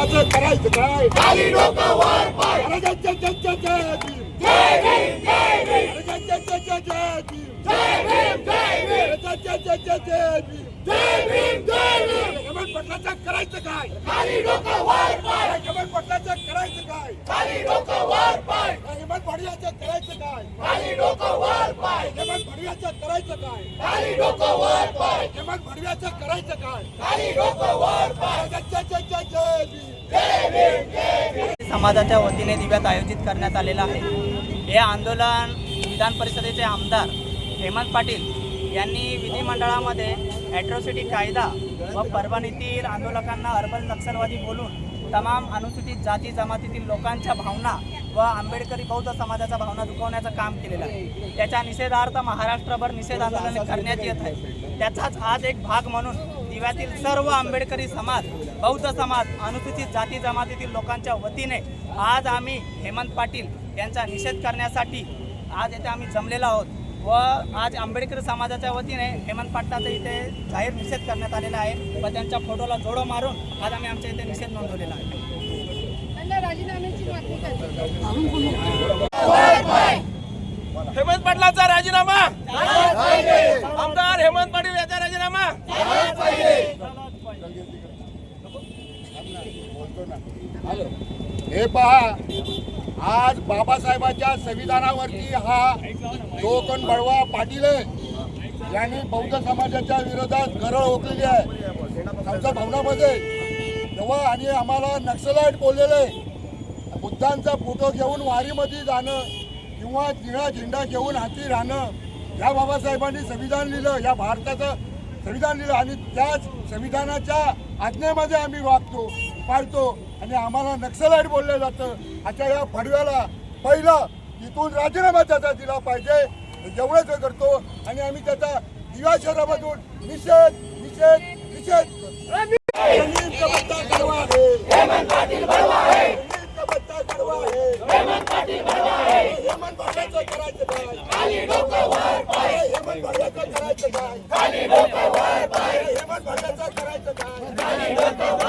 असं करायचं काय पटलाचं करायचं काय हेमंत पटलाचं करायचं काय हेमंत भडियाचं करायचं काय हेमंत भडियाचं करायचं काय हेमंत भडियाचं करायचं काय समाजाच्या वतीने दिव्यात आयोजित करण्यात आलेलं आहे. हे आंदोलन विधान परिषदेचे आमदार हेमंत पाटील यांनी विधिमंडळामध्ये ॲट्रॉसिटी कायदा व परभणीतील आंदोलकांना अर्बन नक्षलवादी बोलून तमाम अनुसूचित जाती जमातीतील लोकांच्या भावना व आंबेडकरी बौद्ध समाजाच्या भावना दुखवण्याचं काम केलेलं आहे. त्याच्या निषेधार्थ महाराष्ट्रभर निषेध आंदोलन करण्यात येत आहे. त्याचाच आज एक भाग म्हणून दिव्यातील सर्व आंबेडकरी समाज बौद्ध समाज अनुसूचित जाती जमातीतील लोकांच्या वतीने आज आम्ही हेमंत पाटील यांचा निषेध करण्यासाठी आज येथे आम्ही जमलेलो आहोत व आज आंबेडकरी समाजाच्या वतीने हेमंत पाटलाचा इथे जाहीर निषेध करण्यात आलेला आहे व त्यांच्या फोटोला जोडो मारून आज आम्ही आमच्या इथे निषेध नोंदवलेला आहे. हेमंत पाटलाचा राजीनामा! आमदार हेमंत पाटील याचा हे पहा आज बाबासाहेबांच्या संविधानावरती हा जो बळवा पाटील आहे. यांनी बौद्ध समाजाच्या विरोधात गरळ ओकलेली आहे. आमच्या भवनामध्ये तेव्हा आणि आम्हाला नक्षलाईट बोललेले बुद्धांचा फोटो घेऊन वारीमध्ये जाणं किंवा निळा झेंडा घेऊन हाती राहणं या बाबासाहेबांनी संविधान लिहिलं या भारताचं संविधान लिहिलं आणि त्याच संविधानाच्या आज्ञेमध्ये आम्ही वागतो पाळतो आणि आम्हाला नक्षलाईट बोललं जातं आता या फडव्याला पहिलं तिथून राजीनामा त्याचा दिला पाहिजे जेवढं हे करतो आणि आम्ही त्याचा दिवा शहरामधून निषेध निषेध निषेध करायचं हेमंत करायचं काय करायचं काय